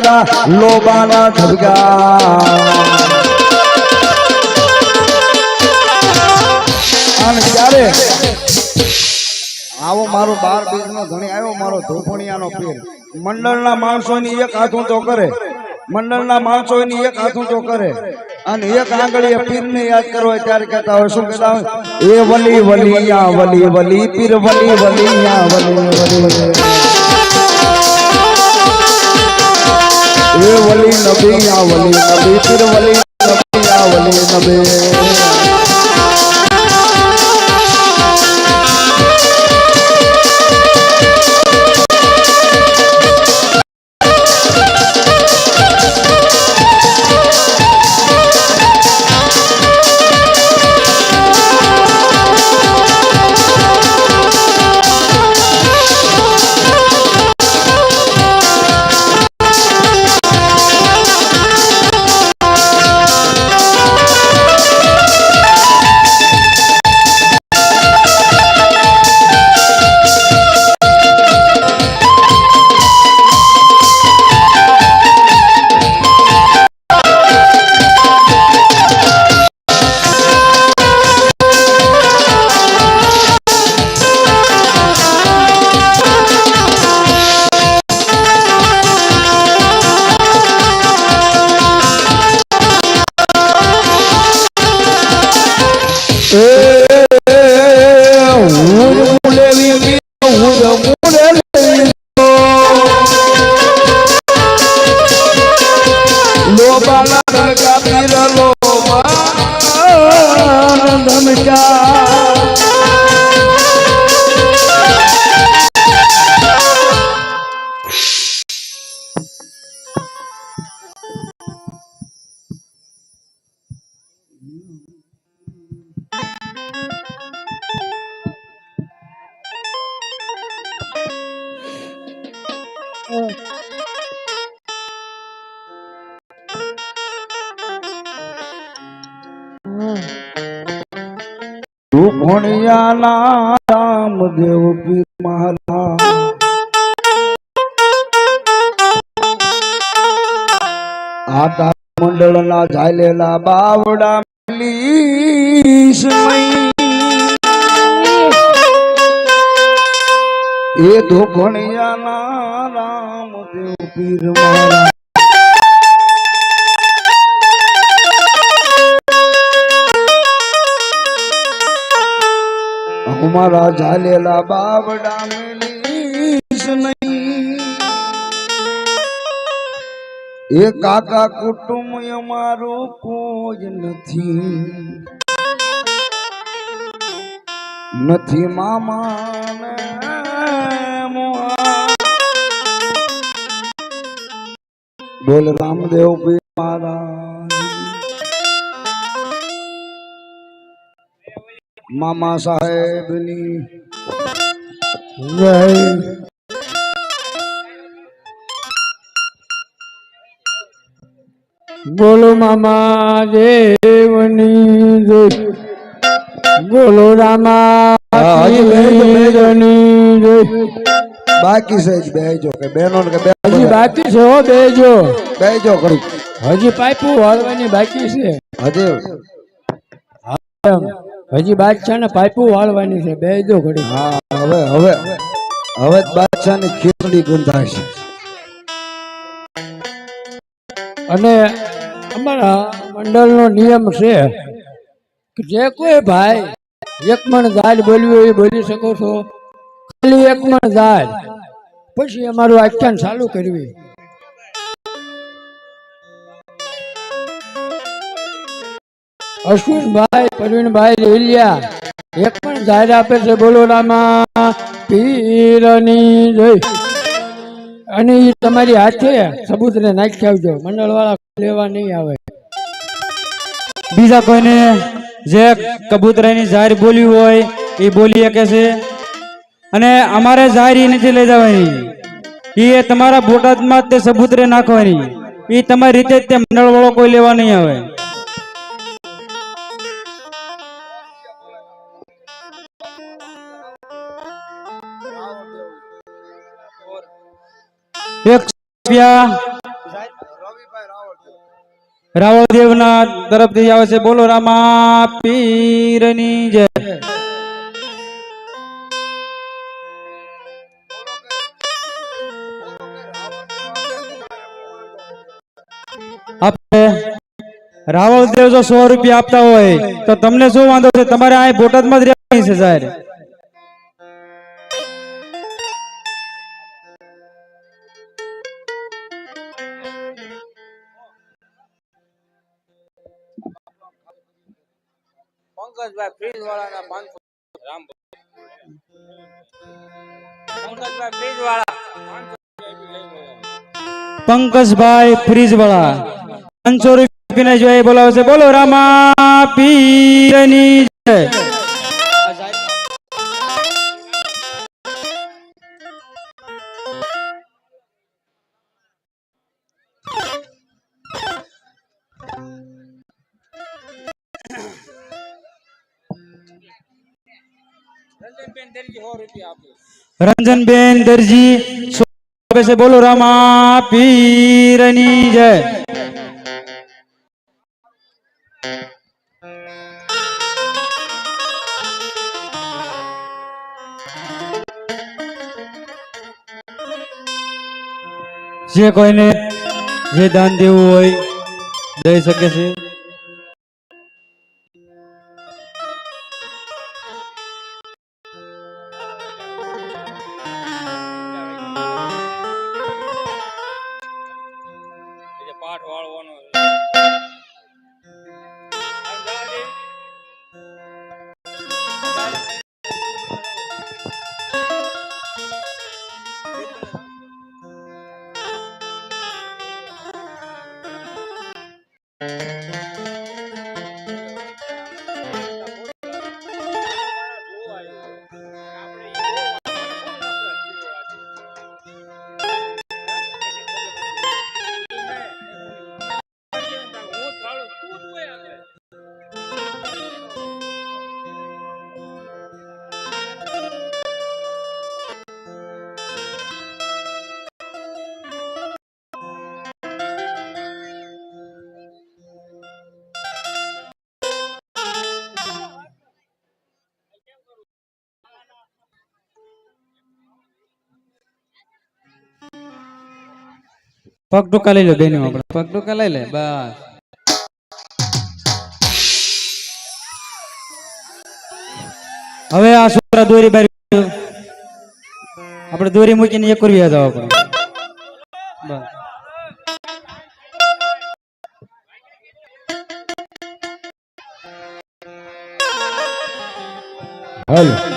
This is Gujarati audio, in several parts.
ધબક્યા લોબાના ધબક્યા અને ત્યારે આવો મારો બાર બીજનો ધણી આવ્યો મારો ધોફણિયાનો પીર. મંડળના માણસોની એક હાથ ઊંચો કરે. મંડળના માણસોની એક હાથ ઊંચો કરે. અને એક આંગળીએ પીર ને યાદ કરો ત્યારે કહેતા હોય, શું કહેતા હોય? એ વલી વલી યા વલી વલી, પીર વલી વલી યા વલી વલી. એ વલી નબી યા વલી નબી પીર વલી નબી યા વલી નબી ભણિયાના રામદેવ પીર મહારાજ આ મંડળના ઝાલેલા બાવડા મિલી એ ધોખણિયાના રામદેવ પીર અમારા ઝાલેલા બાવડા એ કાકા કુટુંબ અમારો કોઈ નથી. નથી મામા. બોલ રામદેવ મામા સાહેબની બોલો મામા દેવની જય. બોલો રામા. બાકી છે બેજો કે બેનો ને કે બે હજી બાકી છે હો બેજો બેજો કરી હજી પાઇપો વાળવાની બાકી છે. હજી. હજી બાદશાહ ને પાઇપો વાળવાની છે. બેજો ઘડી હા હવે હવે. હવે બાદશાહની ખીચડી ગુંધાશે છે. અને અમારા મંડળનો નિયમ છે જે કોઈ ભાઈ એક મણ દાળ બોલવી હોય બોલી શકો છો. ખાલી એક મણ પછી અમારું આખ્યાન ચાલુ કરવી. અશ્વિનભાઈ, પ્રવીણભાઈ રેલિયા, એક પણ જાહેર આપે છે બોલો રામા, પીરની જય. અને એ તમારી હાથે સબૂતને નાખી આવજો. મંડળ વાળા લેવા નહીં આવે. બીજા કોઈને જે કબૂતરાની જાહેર બોલી હોય, એ બોલી શકે છે. અને અમારે જાહેર એ નથી લઈ જવાની. એ તમારા બોટાદમાં તે સબૂતરે નાખવાની. એ તમારી રીતે તે મંડળ વાળો કોઈ લેવા નહીં આવે. એક રૂપિયા રાવળ દેવના તરફથી આવે છે. બોલો રામા, પીરની જય. આપણે રાવળ દેવ જો સો રૂપિયા આપતા હોય, તો તમને શું વાંધો છે? તમારે આ બોટાદમાં જ રહેવાની છે, સાહેબ. પંકજભાઈ ફ્રીજ વાળાના પાંચસો રામ પંકજભાઈ ફ્રીજ વાળા પંકજભાઈ ફ્રીજ વાળા પાંચસો રૂપિયા બોલાવશે બોલો, રામા પીરની જય. રંજનબેન દરજી બોલો રામા પીરની જય. જે કોઈને જે દાન દેવું હોય, દઈ શકે છે. પગ ટૂંકા લઈ લો, બેનો આપણે પગ ટૂંકા લઈ લે, બસ. હવે આ છોકરા દોરી બારી આપણે દોરી મૂકીને એક કરવી હતા આપણે બસ. હાલો.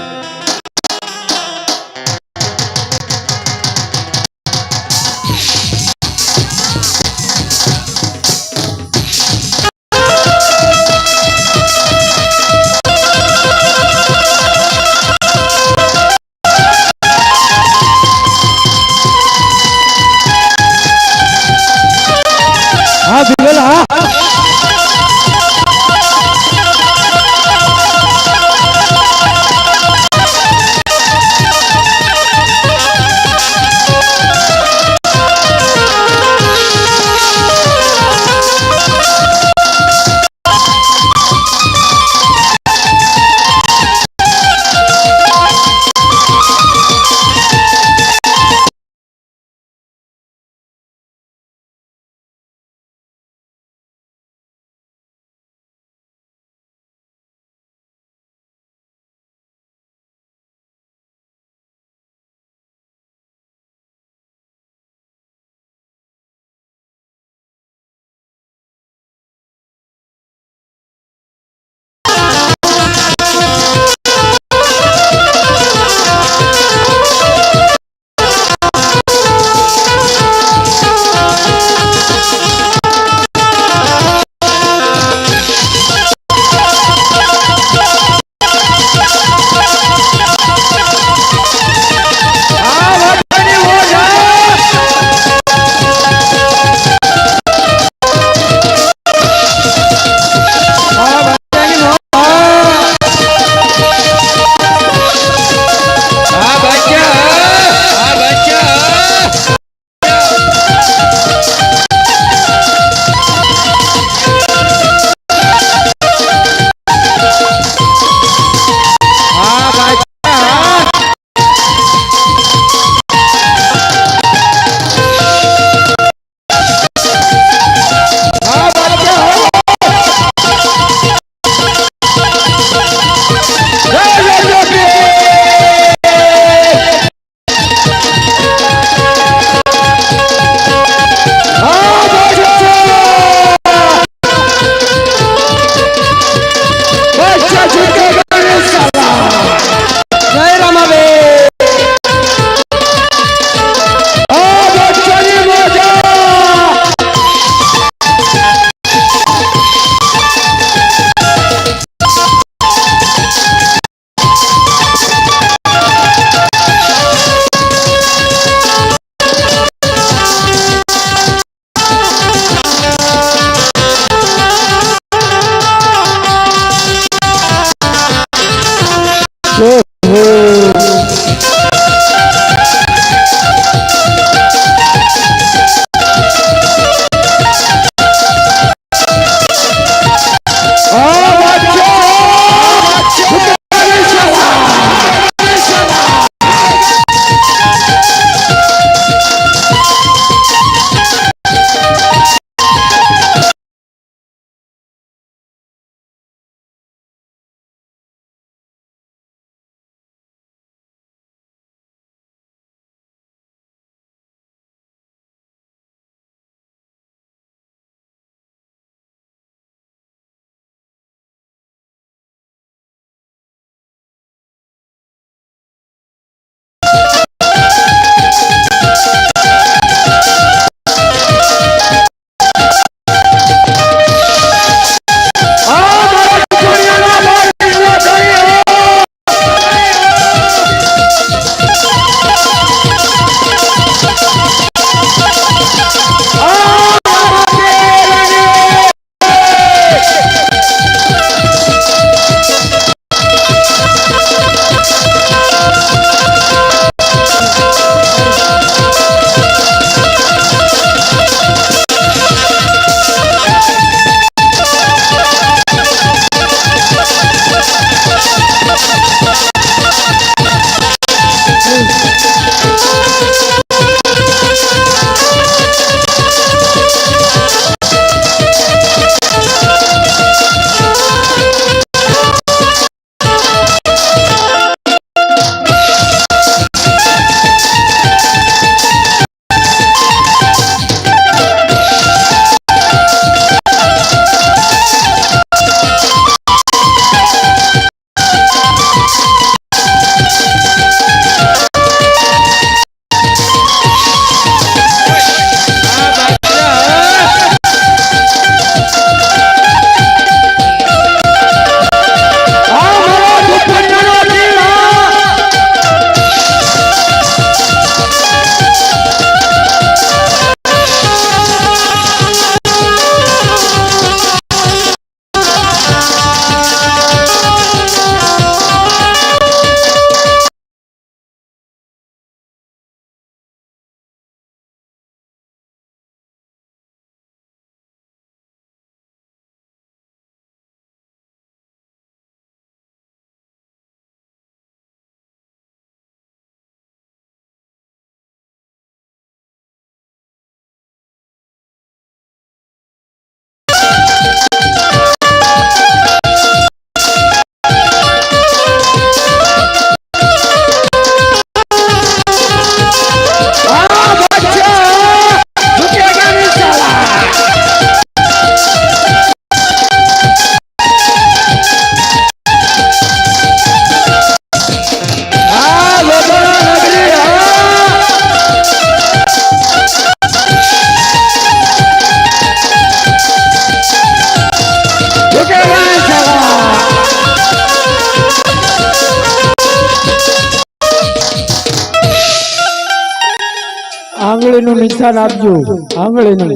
આંગળીનું નિશાન આપજો આંગળીનું.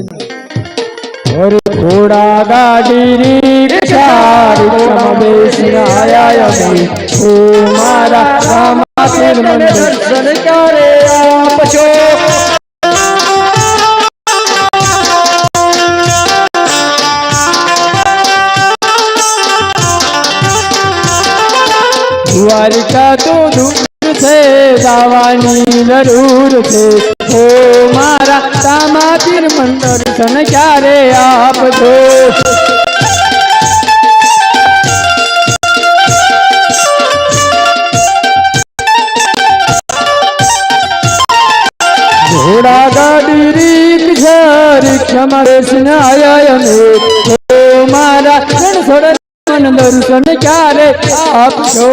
અરે ઘોડા ગાડી રિક્ષા રિક્ષામાં બેસીને આયા અમે. ઓ મારા રામા મને દર્શન ક્યારે આપશો? દ્વારિકા તો દૂર છે દાવાની જરૂર છે. તામાતીર મંદર તન ક્યારે આપજો? ઘોડા ગાડી રિક્ષા રિક્ષામાં બેસીને આયા અમે મારા દર્શન ક્યારે આપશો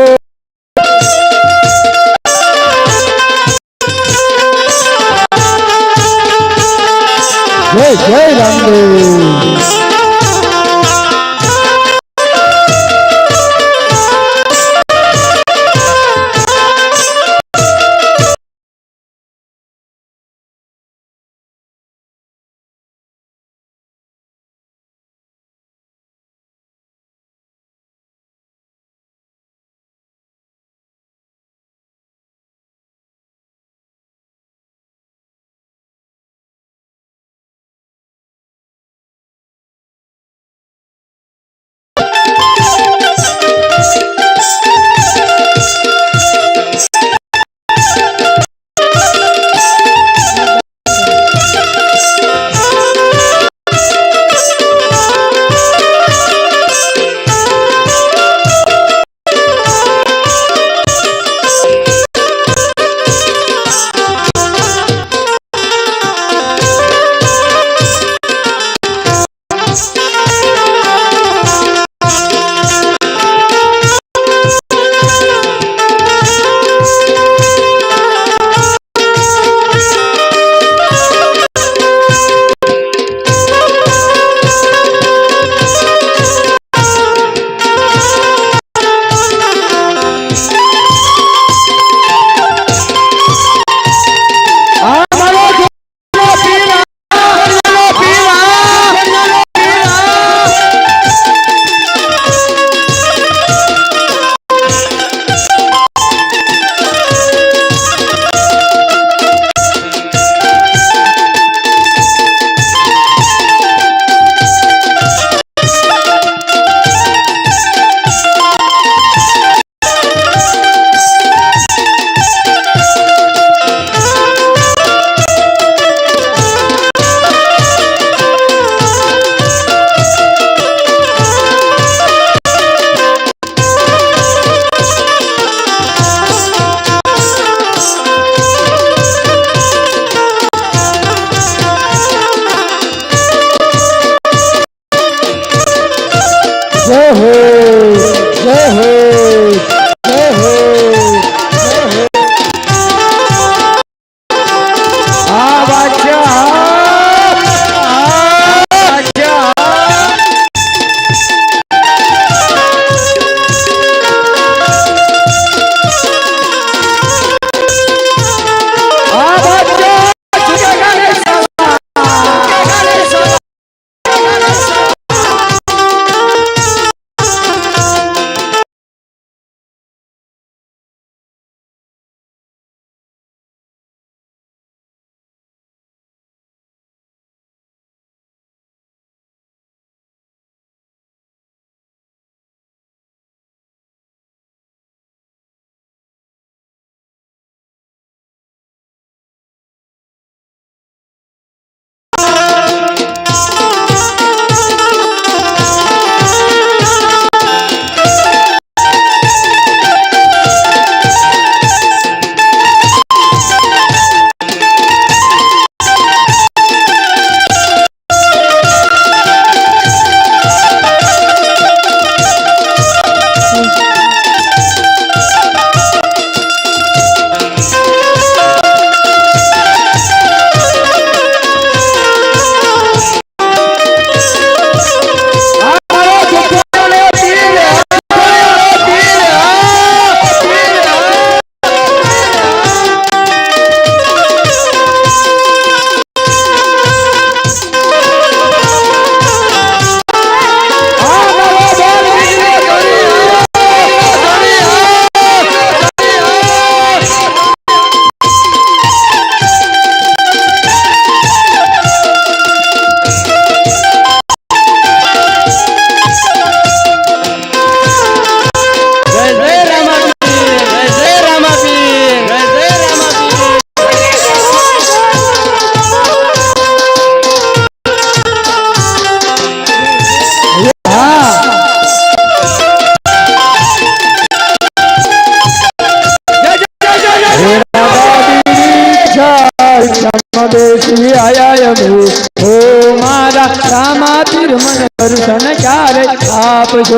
આપજો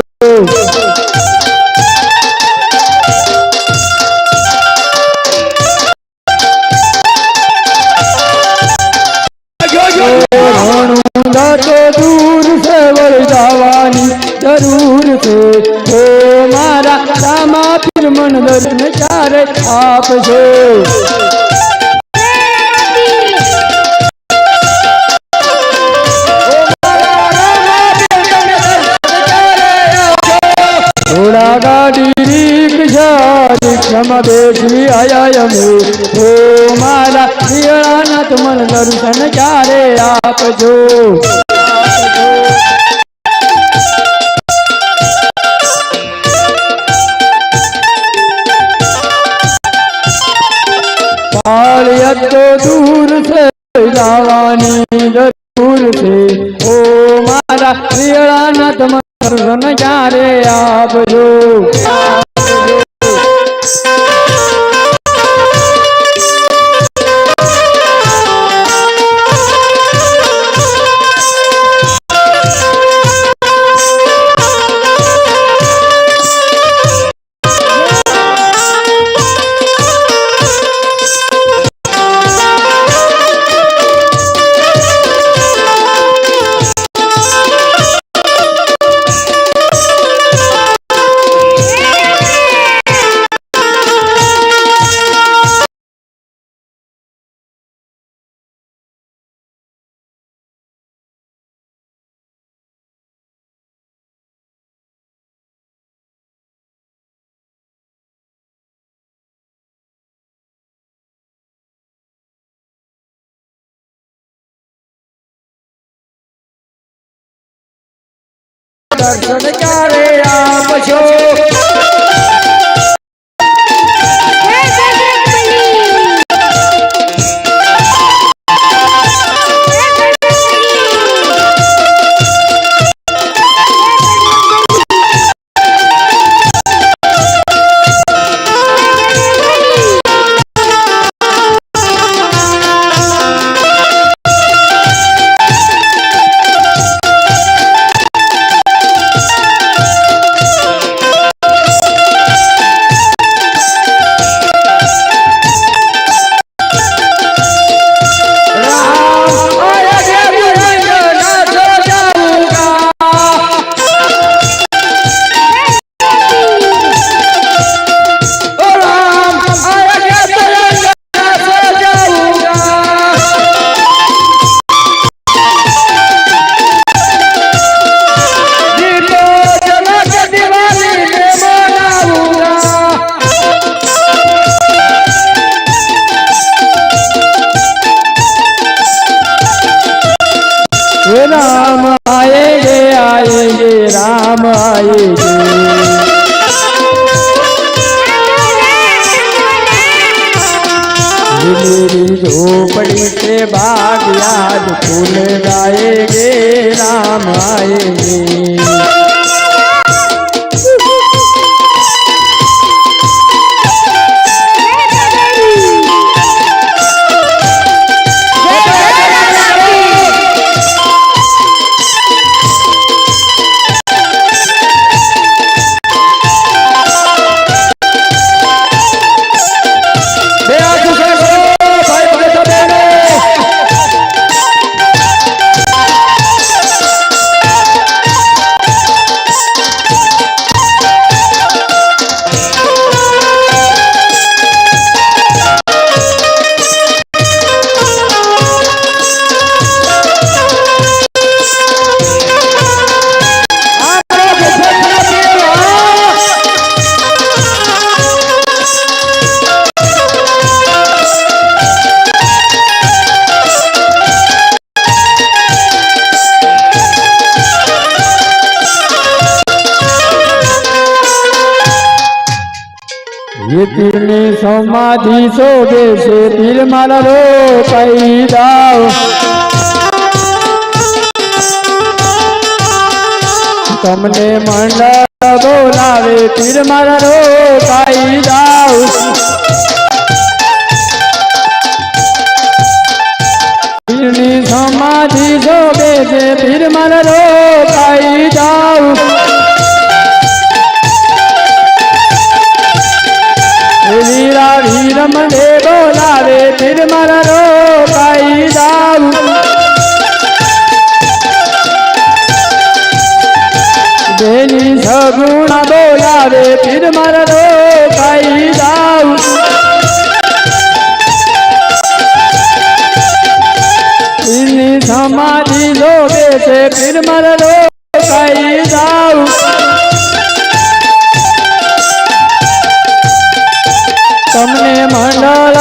જરૂર છે. ઓ મારા રામા પીર મન દર્શન ચારે આપજો આયા અમે ઓ મારા શિયાળાનાથ મન દર્શન ક્યારે આપજો? પાળિયા તો દૂર છે જવાની જરૂર છે. ઓ મારા શિયાળાનાથ મન દર્શન ક્યારે આપજો? દર્શન ક્યારે આપશો? ન્યાયાધીશો બેસે રો પૈદાવ તમને મંડળ બોલાવે તિલમલરો પૈદાવ સમાધિ જો બેસે તિલમલરો સગુણ બોલાવે પીર મારા રોકાઈ જાઉં પીરની સમાધિ લોગે છે, પીર મારા રોકાઈ જાઉં તમને મંડળ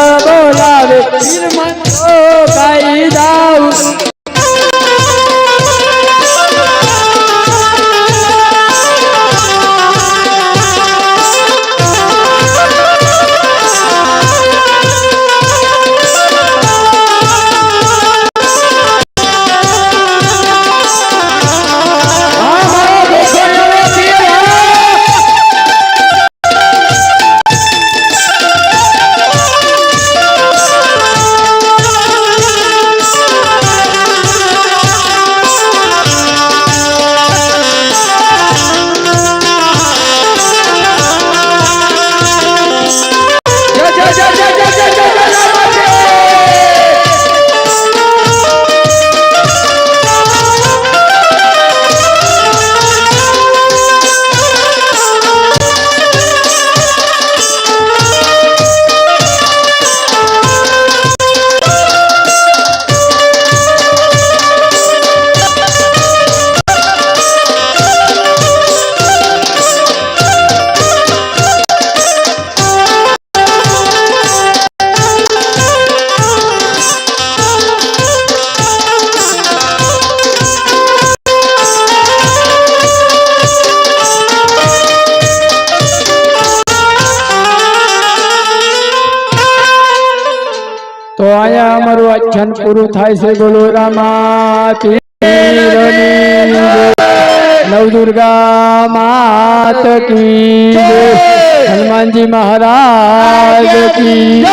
પૂરું થાય છે બોલો રામા નવદુર્ગા માત કી હનુમાનજી મહારાજ કી